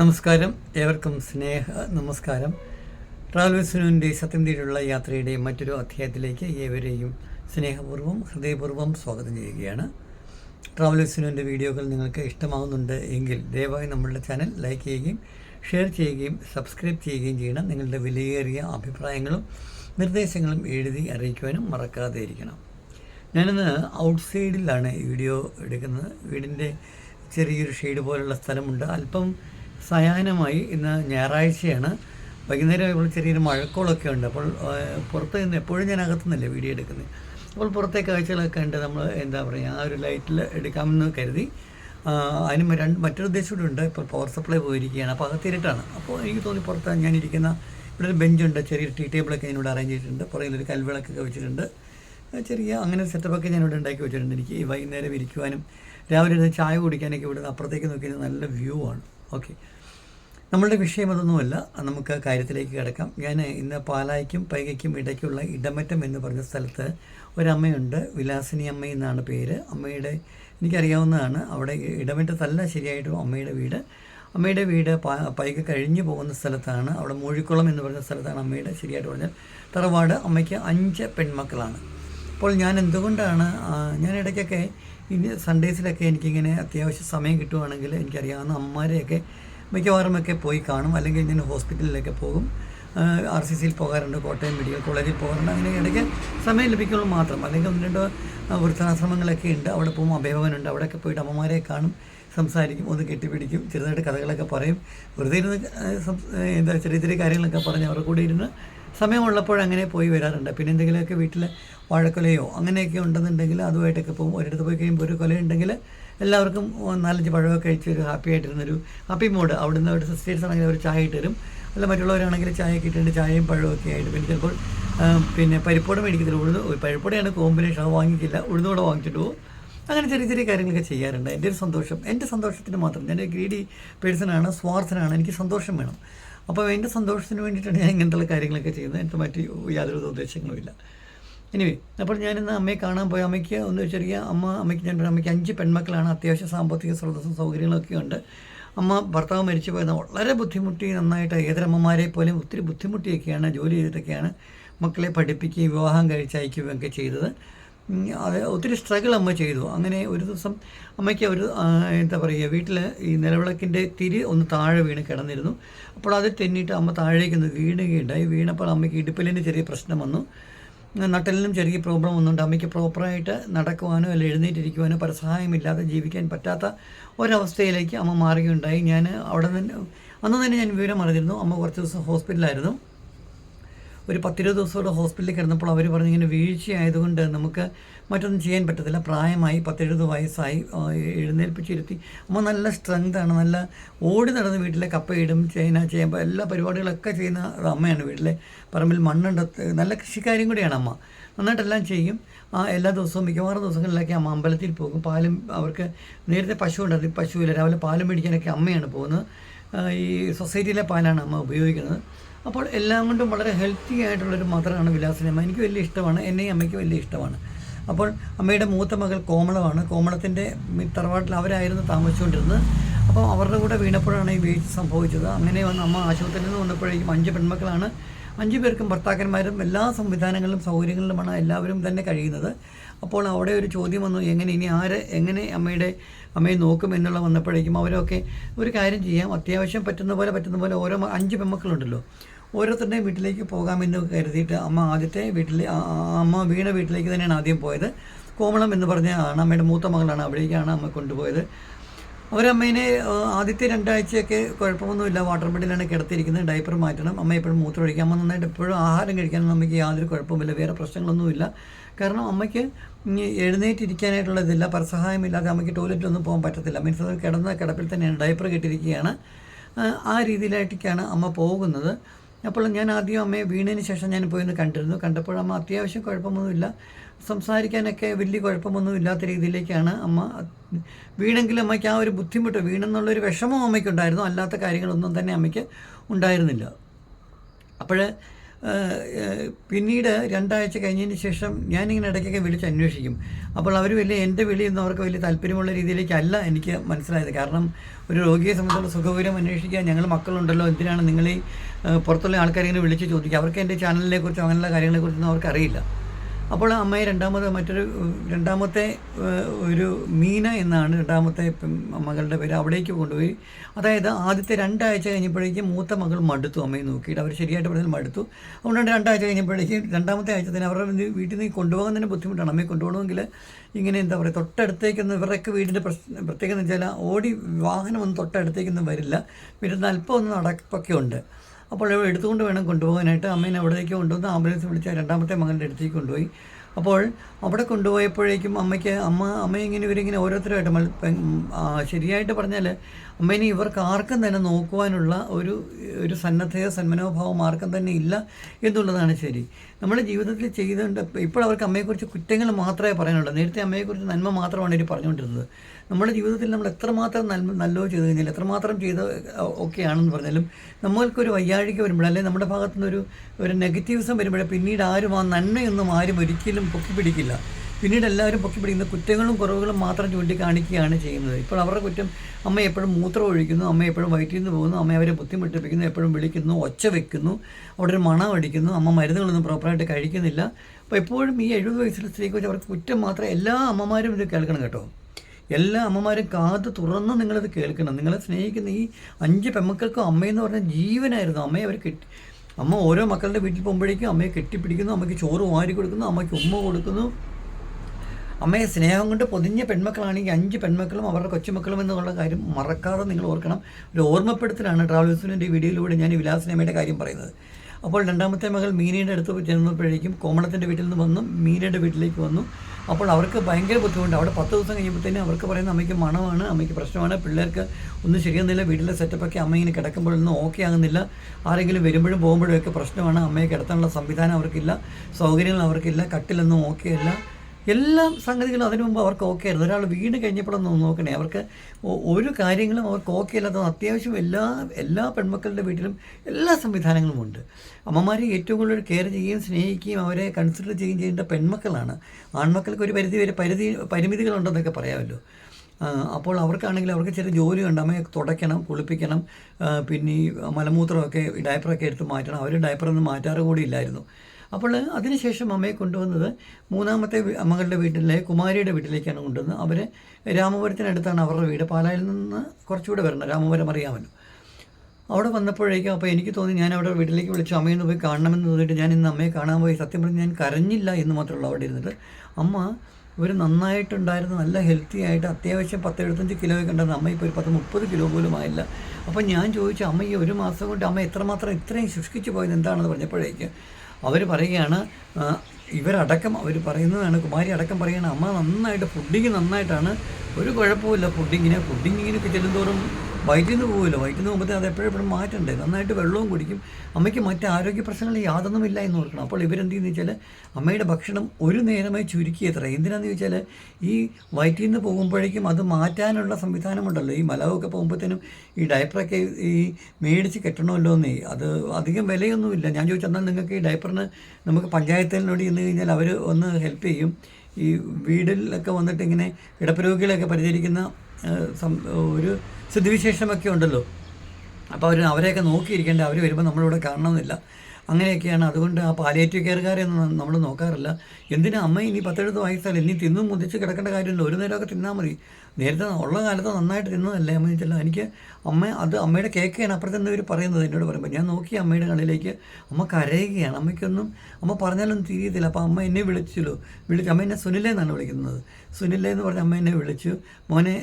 നമസ്കാരം. ഏവർക്കും സ്നേഹ നമസ്കാരം. ട്രാവൽ വിസ്നുവിന്റെ സത്യം തീരുള്ള യാത്രയുടെ മറ്റൊരു അധ്യായത്തിലേക്ക് ഏവരെയും സ്നേഹപൂർവം ഹൃദയപൂർവം സ്വാഗതം ചെയ്യുകയാണ്. ട്രാവൽ വിസ്നുവിന്റെ വീഡിയോകൾ നിങ്ങൾക്ക് ഇഷ്ടമാകുന്നുണ്ട് എങ്കിൽ ദയവായി നമ്മളുടെ ചാനൽ ലൈക്ക് ചെയ്യുകയും ഷെയർ ചെയ്യുകയും സബ്സ്ക്രൈബ് ചെയ്യുകയും ചെയ്യണം. നിങ്ങളുടെ വിലയേറിയ അഭിപ്രായങ്ങളും നിർദ്ദേശങ്ങളും എഴുതി അറിയിക്കുവാനും മറക്കാതെ ഇരിക്കണം. ഞാനിന്ന് ഔട്ട്സൈഡിലാണ് വീഡിയോ എടുക്കുന്നത്. വീടിന്റെ ചെറിയൊരു ഷെയ്ഡ് പോലുള്ള സ്ഥലമുണ്ട്. അല്പം സയാഹനമായി ഇന്ന് ഞായറാഴ്ചയാണ്. വൈകുന്നേരം ഇപ്പോൾ ചെറിയൊരു മഴക്കോളൊക്കെ ഉണ്ട്. അപ്പോൾ പുറത്ത് നിന്ന് എപ്പോഴും ഞാൻ അകത്തുനിന്നല്ലേ വീഡിയോ എടുക്കുന്നത്. അപ്പോൾ പുറത്തെ കാഴ്ചകളൊക്കെ ഉണ്ട് നമ്മൾ എന്താ പറയുക ആ ഒരു ലൈറ്റിൽ എടുക്കാമെന്ന് കരുതി അതിന് രണ്ട് മറ്റൊരു ഉദ്ദേശം കൂടി ഉണ്ട്. ഇപ്പോൾ പവർ സപ്ലൈ പോയിരിക്കുകയാണ്. അപ്പോൾ അകത്തിരിട്ടാണ്. അപ്പോൾ എനിക്ക് തോന്നി പുറത്ത് ഞാനിരിക്കുന്ന ഇവിടെ ഒരു ബെഞ്ചുണ്ട്. ചെറിയൊരു ടീ ടേബിളൊക്കെ ഞാനിവിടെ അറേഞ്ച് ചെയ്തിട്ടുണ്ട്. പുറകിലൊരു കൽവിളക്കൊക്കെ വെച്ചിട്ടുണ്ട്. ചെറിയ അങ്ങനെ സെറ്റപ്പൊക്കെ ഞാനിവിടെ ഉണ്ടാക്കി വെച്ചിട്ടുണ്ട്. എനിക്ക് വൈകുന്നേരം ഇരിക്കുവാനും രാവിലെ ചായ കുടിക്കാനൊക്കെ ഇവിടെ അപ്പുറത്തേക്ക് നോക്കിയാൽ നല്ല വ്യൂ ആണ്. ഓക്കെ നമ്മളുടെ വിഷയം അതൊന്നുമല്ല. നമുക്ക് കാര്യത്തിലേക്ക് കിടക്കാം. ഞാൻ ഇന്ന് പാലായ്ക്കും പൈകയ്ക്കും ഇടയ്ക്കുള്ള ഇടമറ്റം എന്ന് പറഞ്ഞ സ്ഥലത്ത് ഒരമ്മയുണ്ട്. വിലാസിനി അമ്മ എന്നാണ് പേര്. അമ്മയുടെ എനിക്കറിയാവുന്നതാണ്. അവിടെ ഇടമറ്റത്തല്ല ശരിയായിട്ടും അമ്മയുടെ വീട്. അമ്മയുടെ വീട് പൈക കഴിഞ്ഞു പോകുന്ന സ്ഥലത്താണ്. അവിടെ മൂഴിക്കുളം എന്ന് പറഞ്ഞ സ്ഥലത്താണ് അമ്മയുടെ ശരിയായിട്ട് പറഞ്ഞാൽ. തറവാട് അമ്മയ്ക്ക് അഞ്ച് പെൺമക്കളാണ്. അപ്പോൾ ഞാൻ എന്തുകൊണ്ടാണ് ഞാൻ ഇടയ്ക്കൊക്കെ ഇനി സൺഡേസിലൊക്കെ എനിക്കിങ്ങനെ അത്യാവശ്യം സമയം കിട്ടുവാണെങ്കിൽ എനിക്കറിയാവുന്ന അമ്മമാരെയൊക്കെ മിക്കവാറും ഒക്കെ പോയി കാണും. അല്ലെങ്കിൽ ഞാൻ ഹോസ്പിറ്റലിലൊക്കെ പോകും. ആർ സി സിയിൽ പോകാറുണ്ട് കോട്ടയം മെഡിക്കൽ കോളേജിൽ പോകാറുണ്ട്. അങ്ങനെ ഇടയ്ക്ക് സമയം ലഭിക്കുള്ളൂ മാത്രം. അല്ലെങ്കിൽ ഒന്ന് രണ്ട് വൃദ്ധാശ്രമങ്ങളൊക്കെ ഉണ്ട്. അവിടെ പോകുമ്പോൾ അഭയഭവനുണ്ട്. അവിടെയൊക്കെ പോയിട്ട് അമ്മമാരെ കാണും സംസാരിക്കും ഒന്ന് കെട്ടിപ്പിടിക്കും ചെറുതായിട്ട് കഥകളൊക്കെ പറയും. വെറുതെ ഇരുന്ന് എന്താ ചെറിയ ചെറിയ കാര്യങ്ങളൊക്കെ പറഞ്ഞ് അവരുടെ കൂടെ ഇരുന്ന് സമയമുള്ളപ്പോൾ അങ്ങനെ പോയി വരാറുണ്ട്. പിന്നെ എന്തെങ്കിലുമൊക്കെ വീട്ടിൽ വാഴക്കൊലയോ അങ്ങനെയൊക്കെ ഉണ്ടെന്നുണ്ടെങ്കിൽ അതുമായിട്ടൊക്കെ പോകും. ഒരിടത്ത് പോയി കഴിയുമ്പോൾ ഒരു കൊലയുണ്ടെങ്കിൽ എല്ലാവർക്കും നാലഞ്ച് പഴമൊക്കെ കഴിച്ച് ഒരു ഹാപ്പി ആയിട്ടിരുന്നൊരു ഹാപ്പി മൂഡ്. അവിടുന്ന് അവരുടെ സിസ്റ്റേഴ്സ് ആണെങ്കിൽ അവർ ചായ ഇട്ട് തരും. അല്ല മറ്റുള്ളവരാണെങ്കിൽ ചായ ഇട്ടിട്ട് ചായയും പഴമൊക്കെ ആയിട്ട് പിന്നെ ചിലപ്പോൾ പിന്നെ പരിപ്പോടെ മേടിക്കത്തില്ല. ഉഴുത് പരിപ്പോടെയാണ് കോമ്പിനേഷൻ. അത് വാങ്ങിക്കില്ല. ഉഴുന്നോടെ വാങ്ങിച്ചിട്ട് പോകും. അങ്ങനെ ചെറിയ ചെറിയ കാര്യങ്ങളൊക്കെ ചെയ്യാറുണ്ട്. എന്റെ ഒരു സന്തോഷം എന്റെ സന്തോഷത്തിന് മാത്രം ഞാൻ ഗ്രീഡി പേഴ്സണാണ് സ്വാർത്ഥനാണ്. എനിക്ക് സന്തോഷം വേണം. അപ്പോൾ എന്റെ സന്തോഷത്തിന് വേണ്ടിയിട്ടാണ് ഞാൻ ഇങ്ങനത്തെ കാര്യങ്ങളൊക്കെ ചെയ്യുന്നത്. എനിക്ക് മറ്റ് യാതൊരു ഉദ്ദേശങ്ങളുമില്ല എനിവേ അപ്പോൾ ഞാനിന്ന് അമ്മയെ കാണാൻ പോയ. അമ്മയ്ക്ക് ഒന്ന് ചെറിയ അമ്മ അമ്മയ്ക്ക് ഞാൻ അമ്മയ്ക്ക് അഞ്ച് പെൺമക്കളാണ്. അത്യാവശ്യ സാമ്പത്തിക സ്രോതസ്സും സൗകര്യങ്ങളൊക്കെ ഉണ്ട്. അമ്മ ഭർത്താവ് മരിച്ചു പോയത് വളരെ ബുദ്ധിമുട്ടി നന്നായിട്ട് ഏതൊരമ്മമാരെ പോലെയും ഒത്തിരി ബുദ്ധിമുട്ടിയൊക്കെയാണ് ജോലി ചെയ്തിട്ടൊക്കെയാണ് മക്കളെ പഠിപ്പിക്കുകയും വിവാഹം കഴിച്ചയക്കുകയും ഒക്കെ ചെയ്തത്. അത് ഒത്തിരി സ്ട്രഗിൾ അമ്മ ചെയ്തു. അങ്ങനെ ഒരു ദിവസം അമ്മയ്ക്ക് ഒരു എന്താ പറയുക വീട്ടിൽ ഈ നിലവിളക്കിന്റെ തിരി ഒന്ന് താഴെ വീണ് കിടന്നിരുന്നു. അപ്പോൾ അത് തെന്നിയിട്ട് അമ്മ താഴേക്ക് വീണുകയുണ്ടായി. വീണപ്പോൾ അമ്മയ്ക്ക് ഇടുപ്പിലിന് ചെറിയ പ്രശ്നം വന്നു. നട്ടലിനും ചെറിയ പ്രോബ്ലം ഒന്നുണ്ട് അമ്മയ്ക്ക് പ്രോപ്പറായിട്ട് നടക്കുവാനോ അല്ല എഴുന്നേറ്റിരിക്കുവാനോ പരസഹായമില്ലാതെ ജീവിക്കാൻ പറ്റാത്ത ഒരവസ്ഥയിലേക്ക് അമ്മ മാറുകയുണ്ടായി. ഞാൻ അവിടെ നിന്ന് അന്ന് തന്നെ ഞാൻ വിവരം അറിഞ്ഞിരുന്നു. അമ്മ കുറച്ച് ദിവസം ഹോസ്പിറ്റലിലായിരുന്നു ഒരു പത്തിരുപത് ദിവസത്തോടെ ഹോസ്പിറ്റലിൽ കിടന്നപ്പോൾ അവർ പറഞ്ഞു ഇങ്ങനെ വീഴ്ചയായതുകൊണ്ട് നമുക്ക് മറ്റൊന്നും ചെയ്യാൻ പറ്റത്തില്ല. പ്രായമായി പത്തെഴുപത് വയസ്സായി എഴുന്നേൽപ്പിച്ചിരുത്തി. അമ്മ നല്ല സ്ട്രെങ്താണ് നല്ല ഓടി നടന്ന് വീട്ടിലെ കപ്പയിടും ചേന ചെയ്യുമ്പോൾ എല്ലാ പരിപാടികളൊക്കെ ചെയ്യുന്ന അമ്മയാണ് വീട്ടിലെ പറമ്പിൽ മണ്ണുണ്ട്. നല്ല കൃഷിക്കാരും കൂടിയാണ് അമ്മ. നന്നായിട്ടെല്ലാം ചെയ്യും. ആ എല്ലാ ദിവസവും മിക്കവാറും ദിവസങ്ങളിലൊക്കെ അമ്മ അമ്പലത്തിൽ പോകും. പാലും അവർക്ക് നേരത്തെ പശു ഉണ്ടായിരുന്നു. പശുവില്ല രാവിലെ പാലും മേടിക്കാനൊക്കെ അമ്മയാണ് പോകുന്നത്. ഈ സൊസൈറ്റിയിലെ പാലാണ് അമ്മ ഉപയോഗിക്കുന്നത്. അപ്പോൾ എല്ലാം കൊണ്ടും വളരെ ഹെൽത്തി ആയിട്ടുള്ളൊരു മദറാണ് വിലാസിനമ്മ എനിക്ക് വലിയ ഇഷ്ടമാണ്. എന്നെയും അമ്മയ്ക്ക് വലിയ ഇഷ്ടമാണ്. അപ്പോൾ അമ്മയുടെ മൂത്ത മകൾ കോമളമാണ്. കോമളത്തിന്റെ തറവാട്ടിൽ അവരായിരുന്നു താമസിച്ചുകൊണ്ടിരുന്നത്. അപ്പോൾ അവരുടെ കൂടെ വീണപ്പോഴാണ് ഈ വീഴ്ച സംഭവിച്ചത്. അങ്ങനെ വന്ന് അമ്മ ആശുപത്രിയിൽ നിന്ന് വന്നപ്പോഴേക്കും അഞ്ച് പെൺമക്കളാണ്. അഞ്ചു പേർക്കും ഭർത്താക്കന്മാരും എല്ലാ സംവിധാനങ്ങളിലും സൗകര്യങ്ങളിലുമാണ് എല്ലാവരും തന്നെ കഴിയുന്നത്. അപ്പോൾ അവിടെ ഒരു ചോദ്യം വന്നു എങ്ങനെ ഇനി ആര് എങ്ങനെ അമ്മയുടെ അമ്മയെ നോക്കും? എന്നുള്ള വന്നപ്പോഴേക്കും അവരൊക്കെ ഒരു കാര്യം ചെയ്യാം. അത്യാവശ്യം പറ്റുന്ന പോലെ പറ്റുന്ന പോലെ ഓരോ അഞ്ച് പെൺമക്കളുണ്ടല്ലോ. ഓരോരുത്തരുടെയും വീട്ടിലേക്ക് പോകാമെന്ന് കരുതിയിട്ട് അമ്മ ആദ്യത്തെ ആ അമ്മ വീണ വീട്ടിലേക്ക് തന്നെയാണ് ആദ്യം പോയത്. കോമളം എന്ന് പറഞ്ഞ ആണ് അമ്മയുടെ മൂത്ത മകളാണ് അവിടേക്കാണ് അമ്മ കൊണ്ടുപോയത്. അവരമ്മേനെ ആദ്യത്തെ രണ്ടാഴ്ചയൊക്കെ കുഴപ്പമൊന്നുമില്ല. വാട്ടർ ബെഡിലാണ് കിടത്തിയിരിക്കുന്നത്. ഡൈപ്പർ മാറ്റണം. അമ്മ എപ്പോഴും മൂത്രമൊഴിക്കാം. അമ്മ നന്നായിട്ട് എപ്പോഴും ആഹാരം കഴിക്കാനൊന്നും അമ്മയ്ക്ക് യാതൊരു കുഴപ്പമില്ല വേറെ പ്രശ്നങ്ങളൊന്നുമില്ല. കാരണം അമ്മയ്ക്ക് എഴുന്നേറ്റിരിക്കാനായിട്ടുള്ള എഴുന്നേറ്റിരിക്കാനായിട്ടുള്ളതില്ല. പരസഹായമില്ലാതെ അമ്മയ്ക്ക് ടോയ്ലറ്റിലൊന്നും പോകാൻ പറ്റത്തില്ല. മീൻസ് അത് കിടന്ന കിടപ്പിൽ തന്നെയാണ്. ഡൈപ്പർ കെട്ടിയിരിക്കുകയാണ്. ആ രീതിയിലായിട്ടൊക്കെയാണ് അമ്മ പോകുന്നത്. അപ്പോൾ ഞാൻ ആദ്യം അമ്മയെ വീണതിന് ശേഷം ഞാൻ പോയി ഒന്ന് കണ്ടിരുന്നു. കണ്ടപ്പോൾ അമ്മ അത്യാവശ്യം കുഴപ്പമൊന്നുമില്ല. സംസാരിക്കാനൊക്കെ വലിയ കുഴപ്പമൊന്നും ഇല്ലാത്ത രീതിയിലേക്കാണ് അമ്മ വീണെങ്കിലും അമ്മയ്ക്ക് ആ ഒരു ബുദ്ധിമുട്ട് വീണെന്നുള്ളൊരു വിഷമം അമ്മയ്ക്കുണ്ടായിരുന്നു. അല്ലാത്ത കാര്യങ്ങളൊന്നും തന്നെ അമ്മയ്ക്ക് ഉണ്ടായിരുന്നില്ല. അപ്പോൾ പിന്നീട് രണ്ടാഴ്ച കഴിഞ്ഞതിന് ശേഷം ഞാനിങ്ങനെ ഇടയ്ക്കൊക്കെ വിളിച്ച് അന്വേഷിക്കും. അപ്പോൾ അവർ വലിയ എന്റെ വിളിയൊന്നും അവർക്ക് വലിയ താല്പര്യമുള്ള രീതിയിലേക്കല്ല എനിക്ക് മനസ്സിലായത്. കാരണം ഒരു രോഗിയെ സംബന്ധിച്ചുള്ള സുഖവിവരം അന്വേഷിക്കാൻ ഞങ്ങൾ മക്കളുണ്ടല്ലോ. എന്തിനാണ് ഏഹ്, പുറത്തുള്ള ആൾക്കാരെ ഇങ്ങനെ വിളിച്ച് ചോദിക്കുക അവർക്ക് എന്റെ ചാനലിനെ കുറിച്ചോ അങ്ങനെയുള്ള കാര്യങ്ങളെക്കുറിച്ചൊന്നും അവർക്ക് അറിയില്ല. അപ്പോൾ അമ്മയെ രണ്ടാമത് മറ്റൊരു രണ്ടാമത്തെ ഒരു മീന എന്നാണ് രണ്ടാമത്തെ മകളുടെ പേര് അവിടേക്ക് കൊണ്ടുപോയി. അതായത് ആദ്യത്തെ രണ്ടാഴ്ച കഴിഞ്ഞപ്പോഴേക്കും മൂത്ത മകൾ മടുത്തു അമ്മയെ നോക്കിയിട്ട്. അവർ ശരിയായിട്ട് പറഞ്ഞാൽ മടുത്തു. അതുകൊണ്ടാണ് രണ്ടാഴ്ച കഴിഞ്ഞപ്പോഴേക്കും രണ്ടാമത്തെ ആഴ്ച തന്നെ അവരുടെ വീട്ടിൽ നിന്ന് കൊണ്ടുപോകാൻ തന്നെ ബുദ്ധിമുട്ടാണ്. അമ്മയെ കൊണ്ടുപോകണമെങ്കിൽ ഇങ്ങനെ എന്താ പറയുക തൊട്ടടുത്തേക്കൊന്നും ഇവരൊക്കെ വീടിന്റെ പ്രശ്നം പ്രത്യേകത എന്ന് വെച്ചാൽ ഓടി വാഹനമൊന്നും തൊട്ടടുത്തേക്കൊന്നും വരില്ല. വീട്ടിൽ അല്പം ഒന്ന് നടപ്പൊക്കെ ഉണ്ട്. അപ്പോൾ എടുത്തുകൊണ്ട് വേണം കൊണ്ടുപോകാനായിട്ട്. അമ്മേനെ അവിടേക്ക് കൊണ്ടുവന്ന് ആംബുലൻസ് വിളിച്ച രണ്ടാമത്തെ മകന്റെ അടുത്തേക്ക് കൊണ്ടുപോയി. അപ്പോൾ അവിടെ കൊണ്ടുപോയപ്പോഴേക്കും അമ്മയ്ക്ക് അമ്മ അമ്മ ഇങ്ങനെ ഇവരിങ്ങനെ ഓരോരുത്തരുമായിട്ട് ശരിയായിട്ട് പറഞ്ഞാൽ അമ്മേനെ ഇവർക്ക് ആർക്കും തന്നെ നോക്കുവാനുള്ള ഒരു ഒരു സന്നദ്ധയോ സന്മനോഭാവം ആർക്കും തന്നെ ഇല്ല എന്നുള്ളതാണ് ശരി. നമ്മുടെ ജീവിതത്തിൽ ചെയ്തുകൊണ്ട് ഇപ്പോൾ അവർക്ക് അമ്മയെക്കുറിച്ച് കുറ്റങ്ങൾ മാത്രമേ പറയാനുള്ളൂ. നേരത്തെ അമ്മയെക്കുറിച്ച് നന്മ മാത്രമാണ് ഇവർ പറഞ്ഞുകൊണ്ടിരുന്നത്. നമ്മുടെ ജീവിതത്തിൽ നമ്മൾ എത്രമാത്രം നന്മ നല്ലോ ചെയ്ത് കഴിഞ്ഞാൽ എത്രമാത്രം ചെയ്ത ഒക്കെയാണെന്ന് പറഞ്ഞാലും നമ്മൾക്കൊരു വയ്യാഴിക വരുമ്പോൾ അല്ലെങ്കിൽ നമ്മുടെ ഭാഗത്തു നിന്നൊരു ഒരു നെഗറ്റീവ്സം വരുമ്പോഴേ പിന്നീട് ആരും ആ നന്മയൊന്നും ആരും ഒരിക്കലും പൊക്കി പിടിക്കില്ല പിന്നീട് എല്ലാവരും പൊക്കി പിടിക്കുന്ന കുറ്റങ്ങളും കുറവുകളും മാത്രം ചൂണ്ടിക്കാണിക്കുകയാണ് ചെയ്യുന്നത്. ഇപ്പോൾ അവരുടെ കുറ്റം അമ്മ എപ്പോഴും മൂത്രം ഒഴിക്കുന്നു അമ്മ എപ്പോഴും വയറ്റിൽ നിന്ന് പോകുന്നു അമ്മ അവരെ ബുദ്ധിമുട്ടിപ്പിക്കുന്നു എപ്പോഴും വിളിക്കുന്നു ഒച്ച വെക്കുന്നു അവിടെ ഒരു മണം അടിക്കുന്നു അമ്മ മരുന്നുകളൊന്നും പ്രോപ്പറായിട്ട് കഴിക്കുന്നില്ല. അപ്പോൾ എപ്പോഴും ഈ എഴുപത് വയസ്സിലെ സ്ത്രീക്ക് അവർക്ക് കുറ്റം മാത്രം എല്ലാ അമ്മമാരും ഇത് കേൾക്കണം കേട്ടോ. എല്ലാ അമ്മമാരും കാത് തുറന്ന് നിങ്ങളിത് കേൾക്കണം. നിങ്ങളെ സ്നേഹിക്കുന്ന ഈ അഞ്ച് പെമ്മക്കൾക്കും അമ്മയെന്ന് പറഞ്ഞ ജീവനായിരുന്നു. അമ്മയെ അവർ കെട്ടി അമ്മ ഓരോ മക്കളുടെ വീട്ടിൽ പോകുമ്പോഴേക്കും അമ്മയെ കെട്ടിപ്പിടിക്കുന്നു അമ്മയ്ക്ക് ചോറ് വാരി കൊടുക്കുന്നു അമ്മയ്ക്ക് ഉമ്മ കൊടുക്കുന്നു. അമ്മയെ സ്നേഹം കൊണ്ട് പൊതിഞ്ഞ പെൺമക്കളാണെങ്കിൽ അഞ്ച് പെൺമക്കളും അവരുടെ കൊച്ചുമക്കളും എന്നുള്ള കാര്യം മറക്കാതെ നിങ്ങൾ ഓർക്കണം. ഒരു ഓർമ്മപ്പെടുത്തലാണ് ട്രാവൽസിന്റെ വീഡിയോയിലൂടെ ഞാൻ വിലാസിനേമയുടെ കാര്യം പറയുന്നത്. അപ്പോൾ രണ്ടാമത്തെ മകൾ മീനയുടെ അടുത്ത് ചെന്നപ്പോഴേക്കും കോമളത്തിന്റെ വീട്ടിൽ നിന്ന് വന്നു മീനയുടെ വീട്ടിലേക്ക് വന്നു. അപ്പോൾ അവർക്ക് ഭയങ്കര ബുദ്ധിമുട്ട് അവിടെ പത്ത് ദിവസം കഴിയുമ്പോഴത്തേനും അവർക്ക് പറയുന്ന അമ്മയ്ക്ക് മണമാണ് അമ്മയ്ക്ക് പ്രശ്നമാണ്. പിള്ളേർക്ക് ഒന്നും ശരിയാകുന്നില്ല വീട്ടിലെ സെറ്റപ്പൊക്കെ അമ്മ ഇങ്ങനെ കിടക്കുമ്പോഴൊന്നും ഓക്കെ ആകുന്നില്ല. ആരെങ്കിലും വരുമ്പോഴും പോകുമ്പോഴും ഒക്കെ പ്രശ്നമാണ്. അമ്മയെ കിടത്താനുള്ള സംവിധാനം അവർക്കില്ല. സൗകര്യങ്ങൾ അവർക്കില്ല. കട്ടിലൊന്നും ഓക്കെ അല്ല. എല്ലാ സംഗതികളും അതിനു മുമ്പ് അവർക്ക് ഓക്കെ ആയിരുന്നു. ഒരാൾ വീണ് കഴിഞ്ഞപ്പോഴൊന്നും നോക്കണേ. അവർക്ക് ഒരു കാര്യങ്ങളും അവർക്ക് ഓക്കെ അല്ലാത്ത അത്യാവശ്യം എല്ലാ എല്ലാ പെൺമക്കളുടെ വീട്ടിലും എല്ലാ സംവിധാനങ്ങളും ഉണ്ട്. അമ്മമാരെ ഏറ്റവും കൂടുതൽ കെയർ ചെയ്യുകയും സ്നേഹിക്കുകയും അവരെ കൺസിഡർ ചെയ്യുകയും ചെയ്യേണ്ട പെൺമക്കളാണ്. ആൺമക്കൾക്ക് ഒരു പരിധി വരെ പരിധി പരിമിതികളുണ്ടെന്നൊക്കെ പറയാമല്ലോ. അപ്പോൾ അവർക്കാണെങ്കിൽ അവർക്ക് ചെറിയ ജോലി ഉണ്ട്. അമ്മയെ തുടയ്ക്കണം കുളിപ്പിക്കണം പിന്നെ മലമൂത്രമൊക്കെ ഡയപ്പറൊക്കെ എടുത്ത് മാറ്റണം. അവർ ഡയപ്പറൊന്നും മാറ്റാറ് കൂടി ഇല്ലായിരുന്നു. അപ്പോൾ അതിനുശേഷം അമ്മയെ കൊണ്ടുവന്നത് മൂന്നാമത്തെ മകളുടെ വീട്ടിലെ കുമാരിയുടെ വീട്ടിലേക്കാണ് കൊണ്ടുവന്നത്. അവർ രാമപുരത്തിനടുത്താണ് അവരുടെ വീട്. പാലായിൽ നിന്ന് കുറച്ചുകൂടെ വരണം. രാമപുരം അറിയാമല്ലോ. അവിടെ വന്നപ്പോഴേക്കും അപ്പോൾ എനിക്ക് തോന്നി ഞാൻ അവിടെ വീട്ടിലേക്ക് വിളിച്ചു. അമ്മയെന്ന് പോയി കാണണമെന്ന് തോന്നിയിട്ട് ഞാൻ ഇന്ന് അമ്മയെ കാണാൻ പോയി. സത്യം പറഞ്ഞ് ഞാൻ കരഞ്ഞില്ല എന്ന് മാത്രമല്ല അവിടെ ഇരുന്നിട്ട്. അമ്മ ഇവർ നന്നായിട്ടുണ്ടായിരുന്നു. നല്ല ഹെൽത്തി ആയിട്ട് അത്യാവശ്യം പത്ത് എഴുപത്തഞ്ച് കിലോ ഒക്കെ ഉണ്ടായിരുന്നു. അമ്മ ഇപ്പോൾ ഒരു പത്ത് മുപ്പത് കിലോ പോലും ആയില്ല. അപ്പോൾ ഞാൻ ചോദിച്ചു അമ്മ ഈ ഒരു മാസം കൊണ്ട് അമ്മ എത്രമാത്രം ഇത്രയും ശുഷ്കിച്ച് പോയത്? എന്താണെന്ന് പറഞ്ഞപ്പോഴേക്ക് അവർ പറയുകയാണ് ഇവരടക്കം അവർ പറയുന്നതാണ് കുമാരി അടക്കം പറയുകയാണ് അമ്മ നന്നായിട്ട് ഫുഡിങ് നന്നായിട്ടാണ്. ഒരു കുഴപ്പമില്ല ഫുഡിങ്ങിന് ഫുഡിങ്ങിനൊക്കെ ചെല്ലുന്തോറും വയറ്റിൽ നിന്ന് പോകുമല്ലോ വയറ്റിൽ നിന്ന് പോകുമ്പോൾ അത് എപ്പോഴും മാറ്റണ്ടേ. നന്നായിട്ട് വെള്ളവും കുടിക്കും. അമ്മയ്ക്ക് മറ്റ് ആരോഗ്യ പ്രശ്നങ്ങൾ യാതൊന്നും ഇല്ല എന്ന് ഓർക്കണം. അപ്പോൾ ഇവരെന്ത് ചെയ്യുന്നത് വെച്ചാൽ അമ്മയുടെ ഭക്ഷണം ഒരു നേരമായി ചുരുക്കിയത്ര എന്തിനാന്ന് ചോദിച്ചാൽ ഈ വയറ്റിൽ നിന്ന് പോകുമ്പോഴേക്കും അത് മാറ്റാനുള്ള സംവിധാനമുണ്ടല്ലോ. ഈ മലവൊക്കെ പോകുമ്പോഴത്തേനും ഈ ഡയപ്പറൊക്കെ ഈ മേടിച്ച് കെട്ടണമല്ലോ എന്നേ അത് അധികം വിലയൊന്നുമില്ല. ഞാൻ ചോദിച്ചാൽ എന്നാൽ നിങ്ങൾക്ക് ഈ ഡയപ്പറിന് നമുക്ക് പഞ്ചായത്തിനോട് ചെന്ന് കഴിഞ്ഞാൽ അവർ ഒന്ന് ഹെൽപ്പ് ചെയ്യും. ഈ വീടിലൊക്കെ വന്നിട്ട് ഇങ്ങനെ കിടപ്പരോഗികളെയൊക്കെ പരിചരിക്കുന്ന ഒരു സ്ഥിതിവിശേഷമൊക്കെ ഉണ്ടല്ലോ. അപ്പോൾ അവർ അവരെയൊക്കെ നോക്കിയിരിക്കേണ്ട അവർ വരുമ്പോൾ നമ്മളിവിടെ കാണണമെന്നില്ല. അങ്ങനെയൊക്കെയാണ്. അതുകൊണ്ട് ആ പാലിയേറ്റീവ് കെയർകാരെയൊന്നും നമ്മൾ നോക്കാറില്ല. എന്തിനാ അമ്മ ഇനി പത്തെഴുപത് വയസ്സല്ല ഇനി തിന്നും മുതിച്ച് കിടക്കേണ്ട കാര്യമില്ല. ഒരു നേരമൊക്കെ തിന്നാൽ മതി. നേരത്തെ ഉള്ള കാലത്ത് നന്നായിട്ട് തിന്നതല്ലേ അമ്മ ചോദിച്ചാൽ എനിക്ക് അമ്മ അത് അമ്മയുടെ കേക്കാണ് അപ്പുറത്തെ നിന്ന് ഇവർ പറയുന്നത് എന്നോട് പറയുമ്പോൾ ഞാൻ നോക്കി അമ്മയുടെ കണ്ണിലേക്ക് അമ്മ കരയുകയാണ്. അമ്മയ്ക്കൊന്നും അമ്മ പറഞ്ഞാലൊന്നും തിരിയത്തില്ല. അപ്പോൾ അമ്മ എന്നെ വിളിച്ചല്ലോ വിളിച്ച് അമ്മ എന്നെ സുനില എന്നാണ് വിളിക്കുന്നത്. സുനിലേ എന്ന് പറഞ്ഞ അമ്മ എന്നെ വിളിച്ചു. മോനെ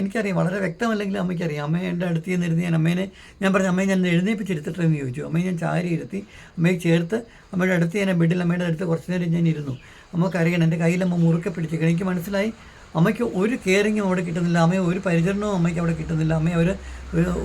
എനിക്കറിയാം വളരെ വ്യക്തമല്ലെങ്കിൽ അമ്മയ്ക്കറിയാം. അമ്മ എന്റെ അടുത്ത് ചെന്നിരുന്ന് ഞാൻ അമ്മേനെ ഞാൻ പറഞ്ഞു അമ്മയെ ഞാൻ എഴുന്നേപ്പിച്ചിരുത്തിട്ടെന്ന് ചോദിച്ചു. അമ്മയെ ഞാൻ ചാരി ഇരുത്തി അമ്മയെ ചേർത്ത് അമ്മയുടെ അടുത്ത് ഞാൻ ബെഡിൽ അമ്മയുടെ അടുത്ത് കുറച്ച് നേരം ഞാൻ ഇരുന്നു. അമ്മ കരയണം. എന്റെ കയ്യിൽ അമ്മ മുറുക്കെ പിടിച്ചു എനിക്ക് മനസ്സിലായി. അമ്മയ്ക്ക് ഒരു കെയറിങ്ങും അവിടെ കിട്ടുന്നില്ല. അമ്മയെ ഒരു പരിചരണവും അമ്മയ്ക്ക് അവിടെ കിട്ടുന്നില്ല. അമ്മയെ അവർ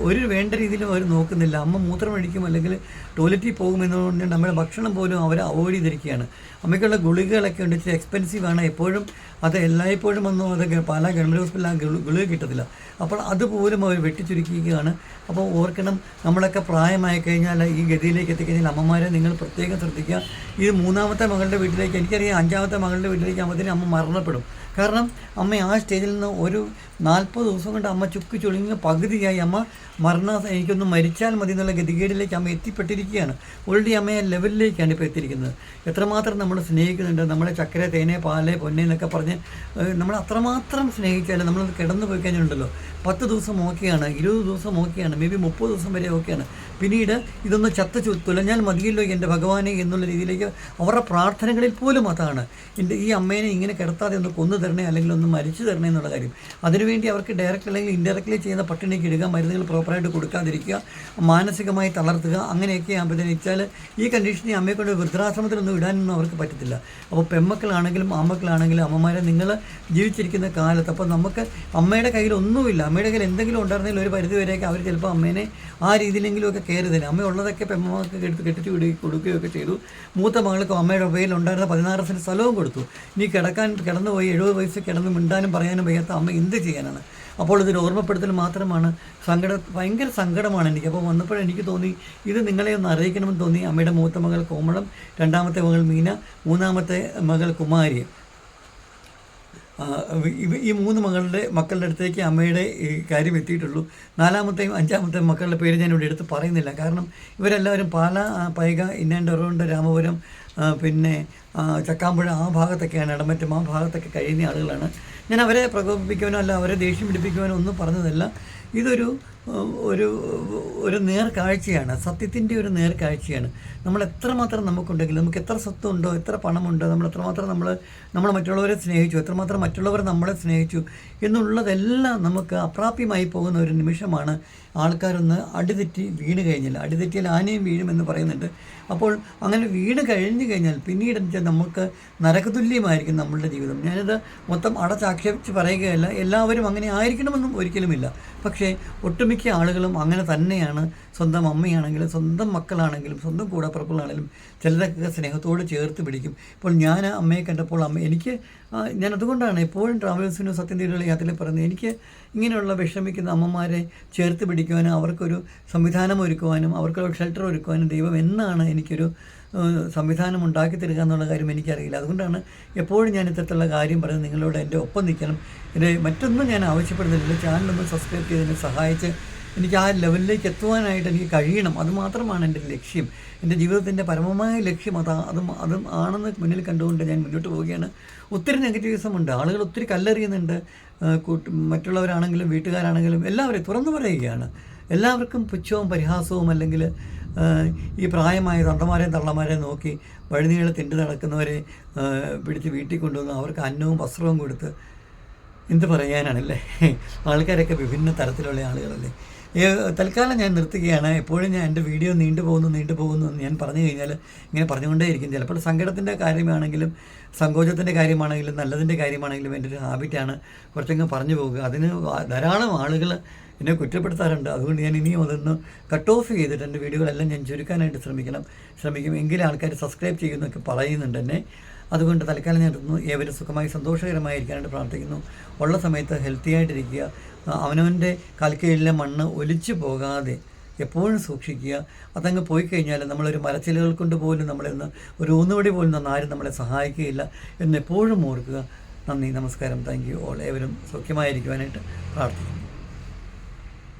ഒരു വേണ്ട രീതിയിലും അവർ നോക്കുന്നില്ല. അമ്മ മൂത്രം ഒഴിക്കും അല്ലെങ്കിൽ ടോയ്ലറ്റിൽ പോകുമെന്നുകൊണ്ട് നമ്മുടെ ഭക്ഷണം പോലും അവർ അവോയ്ഡ് ചെയ്തിരിക്കുകയാണ്. അമ്മയ്ക്കുള്ള ഗുളികകളൊക്കെ ഉണ്ട്. ഇച്ചിരി എക്സ്പെൻസീവ് ആണ്. എപ്പോഴും അത് എല്ലായ്പ്പോഴും ഒന്നും അത് പല ഗവൺമെന്റ് ഹോസ്പിറ്റലിൽ ഗുളിക കിട്ടത്തില്ല. അപ്പോൾ അതുപോലും അവർ വെട്ടിച്ചുരുക്കിയിരിക്കുകയാണ് അപ്പോൾ ഓർക്കണം നമ്മളൊക്കെ പ്രായമായി കഴിഞ്ഞാൽ ഈ ഗതിയിലേക്ക് എത്തിക്കഴിഞ്ഞാൽ അമ്മമാരെ നിങ്ങൾ പ്രത്യേകം ശ്രദ്ധിക്കുക. ഈ മൂന്നാമത്തെ മകളുടെ വീട്ടിലേക്ക് എനിക്കറിയാം അഞ്ചാമത്തെ മകളുടെ വീട്ടിലേക്ക് ആകുമ്പോഴത്തേനും അമ്മ മരണപ്പെടും. കാരണം അമ്മ ആ സ്റ്റേജിൽ നിന്ന് ഒരു നാൽപ്പത് ദിവസം കൊണ്ട് അമ്മ ചുക്ക് ചുളിഞ്ഞ് പകുതിയായി അമ്മ മരണ എനിക്കൊന്ന് മരിച്ചാൽ മതി എന്നുള്ള ഗതികേടിലേക്ക് അമ്മ എത്തിപ്പെട്ടിരിക്കുകയാണ്. ഓൾറെഡി അമ്മയെ ലെവലിലേക്കാണ് ഇപ്പോൾ എത്തിയിരിക്കുന്നത്. എത്രമാത്രം നമ്മൾ സ്നേഹിക്കുന്നുണ്ട് നമ്മളെ ചക്കര തേനെ പാൽ പൊന്നെ എന്നൊക്കെ പറഞ്ഞ് ഏഹ്, നമ്മൾ അത്രമാത്രം സ്നേഹിച്ചാലും നമ്മൾ കിടന്നു പോയി കഴിഞ്ഞിട്ടുണ്ടല്ലോ. പത്ത് ദിവസം ഓക്കെയാണ് ഇരുപത് ദിവസം ഓക്കെയാണ് മേ ബി മുപ്പത് ദിവസം വരെ ഓക്കെയാണ്. പിന്നീട് ഇതൊന്ന് ചത്ത തുലഞ്ഞാൽ മതിയല്ലോ എന്റെ ഭഗവാനെ എന്നുള്ള രീതിയിലേക്ക് അവരുടെ പ്രാർത്ഥനകളിൽ പോലും അതാണ്. എന്റെ ഈ അമ്മേനെ ഇങ്ങനെ കിടത്താതെ ഒന്ന് കൊന്നു തരണേ അല്ലെങ്കിൽ ഒന്ന് മരിച്ചു തരണേ എന്നുള്ള കാര്യം. അതിനുവേണ്ടി അവർക്ക് ഡയറക്റ്റ് അല്ലെങ്കിൽ ഇൻഡയറക്റ്റ്ലി ചെയ്യുന്ന പട്ടിണിക്ക് ഇടുക മരുന്നുകൾ പ്രോപ്പറായിട്ട് കൊടുക്കാതിരിക്കുക മാനസികമായി തളർത്തുക അങ്ങനെയൊക്കെ ആകുമ്പോഴത്തേന് ഈ കണ്ടീഷനിൽ അമ്മയെ കൊണ്ട് വൃദ്ധാശ്രമത്തിലൊന്നും ഇടാനൊന്നും അവർക്ക് പറ്റത്തില്ല. അപ്പോൾ പെമ്മക്കളാണെങ്കിലും ആമ്മക്കളാണെങ്കിലും അമ്മമാരെ നിങ്ങൾ ജീവിച്ചിരിക്കുന്ന കാലത്ത് അപ്പോൾ നമുക്ക് അമ്മയുടെ കയ്യിൽ ഒന്നുമില്ല. അമ്മയുടെ കയ്യിൽ എന്തെങ്കിലും ഉണ്ടായിരുന്നെങ്കിൽ ഒരു പരിധി വരെയൊക്കെ അവർ ചിലപ്പോൾ അമ്മേനെ ആ രീതിയിലെങ്കിലും ഒക്കെ കയറി തരും അമ്മ ഉള്ളതൊക്കെ പെമ്മക്ക് എടുത്ത് കെട്ടിച്ച് വിടുക കൊടുക്കുകയൊക്കെ ചെയ്തു. മൂത്ത മകൾക്കും അമ്മയുടെ ഉപയിൽ ഉണ്ടായിരുന്ന പതിനാറ് സെന്റ് സ്ഥലവും കൊടുത്തു. ഇനി കിടക്കാൻ കിടന്നുപോയി എഴുപത് വയസ്സ് കിടന്ന് മിണ്ടാനും പറയാനും വയ്യാത്ത അമ്മ എന്ത് ചെയ്യാനാണ്? അപ്പോൾ ഇതിന് ഓർമ്മപ്പെടുത്തൽ മാത്രമാണ്. സങ്കട ഭയങ്കര സങ്കടമാണ് എനിക്ക്. അപ്പോൾ വന്നപ്പോൾ എനിക്ക് തോന്നി ഇത് നിങ്ങളെ ഒന്ന് അറിയിക്കണമെന്ന് തോന്നി. അമ്മയുടെ മൂത്ത മകൾ കോമളം രണ്ടാമത്തെ മകൾ മീന മൂന്നാമത്തെ മകൾ കുമാരി. ഈ മൂന്ന് മകളുടെ മക്കളുടെ അടുത്തേക്ക് അമ്മയുടെ കാര്യം എത്തിയിട്ടുള്ളൂ. നാലാമത്തെയും അഞ്ചാമത്തെയും മക്കളുടെ പേര് ഞാൻ ഇവിടെ എടുത്ത് പറയുന്നില്ല. കാരണം ഇവരെല്ലാവരും പാല പൈക ഇന്നാൻഡറുണ്ട് രാമപുരം പിന്നെ ചക്കാമ്പുഴ ആ ഭാഗത്തൊക്കെയാണ് ഇടമറ്റം ആ ഭാഗത്തൊക്കെ കഴിയുന്ന ആളുകളാണ്. ഞാൻ അവരെ പ്രകോപിപ്പിക്കുവാനോ അല്ല അവരെ ദേഷ്യം പിടിപ്പിക്കുവാനോ ഒന്നും പറഞ്ഞതല്ല. ഇതൊരു ഒരു ഒരു നേർക്കാഴ്ചയാണ്. സത്യത്തിന്റെ ഒരു നേർക്കാഴ്ചയാണ്. നമ്മൾ എത്രമാത്രം നമുക്കുണ്ടെങ്കിൽ നമുക്ക് എത്ര സ്വത്തുണ്ടോ എത്ര പണമുണ്ടോ നമ്മൾ എത്രമാത്രം നമ്മൾ നമ്മൾ മറ്റുള്ളവരെ സ്നേഹിച്ചു എത്രമാത്രം മറ്റുള്ളവർ നമ്മളെ സ്നേഹിച്ചു എന്നുള്ളതെല്ലാം നമുക്ക് അപ്രാപ്യമായി പോകുന്ന ഒരു നിമിഷമാണ് ആൾക്കാരൊന്ന് അടിതെറ്റി വീണ് കഴിഞ്ഞാൽ. അടിതെറ്റിയാൽ ആനയും വീഴുമെന്ന് പറയുന്നുണ്ട്. അപ്പോൾ അങ്ങനെ വീണ് കഴിഞ്ഞു കഴിഞ്ഞാൽ പിന്നീട് വെച്ചാൽ നമുക്ക് നരകതുല്യമായിരിക്കും നമ്മളുടെ ജീവിതം. ഞാനിത് മൊത്തം അടച്ചാക്ഷേപിച്ച് പറയുകയല്ല. എല്ലാവരും അങ്ങനെ ആയിരിക്കണമെന്നും ഒരിക്കലുമില്ല. പക്ഷേ ഒട്ടുമിക്ക ആളുകളും അങ്ങനെ തന്നെയാണ്. സ്വന്തം അമ്മയാണെങ്കിലും സ്വന്തം മക്കളാണെങ്കിലും സ്വന്തം കൂടപ്പുറപ്പുകളാണെങ്കിലും ചിലതൊക്കെ സ്നേഹത്തോട് ചേർത്ത് പിടിക്കും. ഇപ്പോൾ ഞാൻ അമ്മയെ കണ്ടപ്പോൾ അമ്മ എനിക്ക് ഞാൻ അതുകൊണ്ടാണ് എപ്പോഴും ട്രാവൽസിനും സത്യം തീരുള്ള യാത്രയിൽ പറയുന്നത്. എനിക്ക് ഇങ്ങനെയുള്ള വിഷമിക്കുന്ന അമ്മമാരെ ചേർത്ത് പിടിക്കുവാനും അവർക്കൊരു സംവിധാനം ഒരുക്കുവാനും അവർക്കൊരു ഷെൽട്ടർ ഒരുക്കുവാനും ദൈവം എന്നാണ് എനിക്കൊരു സംവിധാനം ഉണ്ടാക്കി തരിക എന്നുള്ള കാര്യം എനിക്കറിയില്ല. അതുകൊണ്ടാണ് എപ്പോഴും ഞാൻ ഇത്തരത്തിലുള്ള കാര്യം പറയുന്നത്. നിങ്ങളോട് എന്റെ ഒപ്പം നിൽക്കണം. എന്റെ മറ്റൊന്നും ഞാൻ ആവശ്യപ്പെടുന്നില്ല. ചാനലൊന്ന് സബ്സ്ക്രൈബ് ചെയ്തതിനെ സഹായിച്ച് എനിക്ക് ആ ലെവലിലേക്ക് എത്തുവാനായിട്ട് എനിക്ക് കഴിയണം. അതുമാത്രമാണ് എന്റെ ലക്ഷ്യം. എന്റെ ജീവിതത്തിന്റെ പരമമായ ലക്ഷ്യം അതാ അതും അതും ആണെന്ന് മുന്നിൽ കണ്ടുകൊണ്ട് ഞാൻ മുന്നോട്ട് പോവുകയാണ്. ഒത്തിരി നെഗറ്റീവിസം ഉണ്ട്. ആളുകൾ ഒത്തിരി കല്ലെറിയുന്നുണ്ട്. മറ്റുള്ളവരാണെങ്കിലും വീട്ടുകാരാണെങ്കിലും എല്ലാവരെയും തുറന്നു പറയുകയാണ്. എല്ലാവർക്കും പുച്ഛവും പരിഹാസവും അല്ലെങ്കിൽ ഈ പ്രായമായ തൊണ്ടമാരെയും തള്ളമാരെയും നോക്കി വഴിനീളെ തിണ്ടു നടക്കുന്നവരെ പിടിച്ച് വീട്ടിൽ കൊണ്ടുവന്ന് അവർക്ക് അന്നവും വസ്ത്രവും കൊടുത്ത് എന്ത് പറയാനാണല്ലേ? ആൾക്കാരൊക്കെ വിഭിന്ന തരത്തിലുള്ള ആളുകളല്ലേ? തൽക്കാലം ഞാൻ നിർത്തുകയാണ്. എപ്പോഴും ഞാൻ എന്റെ വീഡിയോ നീണ്ടു പോകുന്നു നീണ്ടു പോകുന്നു എന്ന് ഞാൻ പറഞ്ഞു കഴിഞ്ഞാൽ ഇങ്ങനെ പറഞ്ഞുകൊണ്ടേയിരിക്കും. ചിലപ്പോൾ സങ്കടത്തിന്റെ കാര്യമാണെങ്കിലും സങ്കോചത്തിന്റെ കാര്യമാണെങ്കിലും നല്ലതിന്റെ കാര്യമാണെങ്കിലും എന്റെ ഒരു ഹാബിറ്റാണ് കുറച്ചങ്ങ് പറഞ്ഞു പോകുക. അതിന് ധാരാളം ആളുകൾ എന്നെ കുറ്റപ്പെടുത്താറുണ്ട്. അതുകൊണ്ട് ഞാൻ ഇനിയും അതൊന്ന് കട്ട് ഓഫ് ചെയ്തിട്ട് എന്റെ വീഡിയോകളെല്ലാം ഞാൻ ചുരുക്കാനായിട്ട് ശ്രമിക്കണം. ശ്രമിക്കും. എങ്കിലും ആൾക്കാർ സബ്സ്ക്രൈബ് ചെയ്യുന്നൊക്കെ പറയുന്നുണ്ട് എന്നെ. അതുകൊണ്ട് തൽക്കാലം ഞാൻ ഇരുന്നു ഏവരും സുഖമായി സന്തോഷകരമായിരിക്കാനായിട്ട് പ്രാർത്ഥിക്കുന്നു. ഉള്ള സമയത്ത് ഹെൽത്തി ആയിട്ടിരിക്കുക. അവനവന്റെ കാൽക്കീഴിലെ മണ്ണ് ഒലിച്ചു പോകാതെ എപ്പോഴും സൂക്ഷിക്കുക. അതങ്ങ് പോയി കഴിഞ്ഞാൽ നമ്മളൊരു മരച്ചിലുകൾ കൊണ്ട് പോലും നമ്മളെന്ന് ഒരു ഊന്നുവടി പോലും നിന്ന് ആരും നമ്മളെ സഹായിക്കുകയില്ല എന്ന് എപ്പോഴും ഓർക്കുക. നന്ദി നമസ്കാരം. Thank you all. ഏവരും സൗഖ്യമായിരിക്കുവാനായിട്ട് പ്രാർത്ഥിക്കുന്നു.